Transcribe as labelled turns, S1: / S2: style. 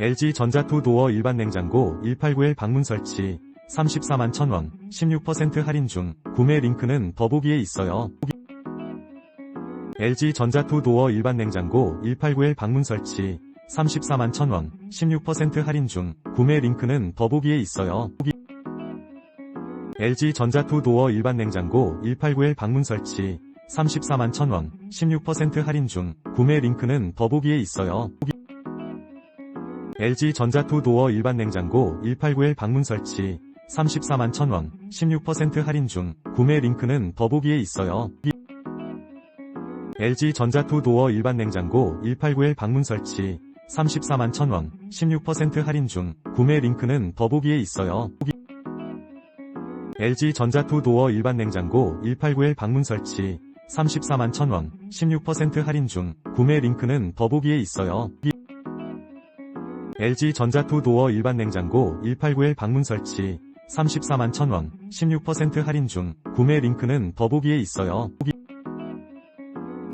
S1: LG전자 투 도어 일반 냉장고 1891 방문 설치 34만 1000원 16% 할인 중 구매 링크는 더보기에 있어요. LG전자 투 도어 일반 냉장고 1891 방문 설치 34만 1000원 16% 할인 중 구매 링크는 더보기에 있어요. LG전자 투 도어 일반 냉장고 1891 방문 설치 34만 1000원 16% 할인 중 구매 링크는 더보기에 있어요. LG전자 투 도어 일반 냉장고 1891 방문 설치 34만 1000원 16% 할인 중 구매 링크는 더보기에 있어요. LG전자 투 도어 일반 냉장고 1891 방문 설치 34만 1000원 16% 할인 중 구매 링크는 더보기에 있어요. LG전자 투 도어 일반 냉장고 1891 방문 설치 34만 1000원 16% 할인 중 구매 링크는 더보기에 있어요. LG전자 투도어 일반 냉장고 1891 방문 설치 34만 1000원 16% 할인 중 구매 링크는 더보기에 있어요.